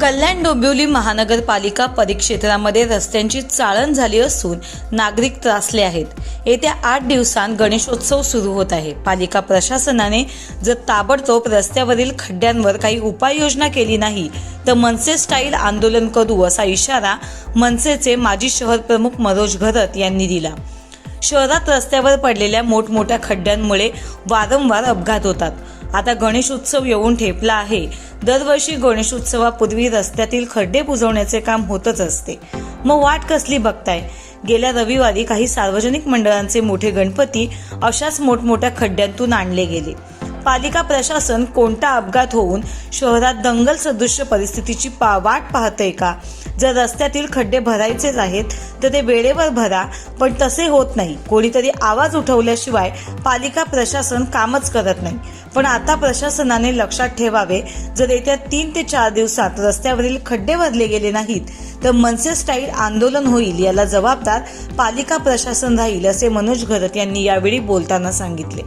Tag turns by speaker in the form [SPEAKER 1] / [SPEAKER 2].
[SPEAKER 1] कल्याण डोंबिवली महानगरपालिका परिक्षेत्रामध्ये रस्त्यांची चाळण झाली असून नागरिक त्रासले आहेत. येत्या आठ दिवसांत गणेशोत्सव सुरू होत आहे. पालिका प्रशासनाने जर ताबडतोब रस्त्यावरील खड्ड्यांवर काही उपाययोजना केली नाही तर मनसे स्टाईल आंदोलन करू असा इशारा मनसेचे माजी शहर प्रमुख मनोज घरत यांनी दिला. शहरात रस्त्यावर पडलेल्या मोठमोठ्या खड्ड्यांमुळे वारंवार अपघात होतात. आता गणेश उत्सव येऊन ठेपला आहे. दरवर्षी गणेशोत्सवापूर्वी रस्त्यातील खड्डे बुजवण्याचे काम होतच असते. मग वाट कसली बघताय? गेल्या रविवारी काही सार्वजनिक मंडळांचे मोठे गणपती अशाच मोठमोठ्या खड्ड्यांतून आणले गेले. पालिका प्रशासन कोणता अपघात होऊन शहरात दंगल सदृश्य परिस्थितीची पा वाट पाहतंय का? जर रस्त्यातील खड्डे भरायचेच आहेत तर ते वेळेवर भरा पण तसे होत नाही. कोणीतरी आवाज उठवल्याशिवाय पालिका प्रशासन कामच करत नाही. पण आता प्रशासनाने लक्षात ठेवावे जर येत्या तीन ते चार दिवसात रस्त्यावरील खड्डे भरले गेले नाहीत तर मनसे स्टाईल आंदोलन होईल याला जबाबदार पालिका प्रशासन राहील असे मनोज घरत यांनी यावेळी बोलताना सांगितले.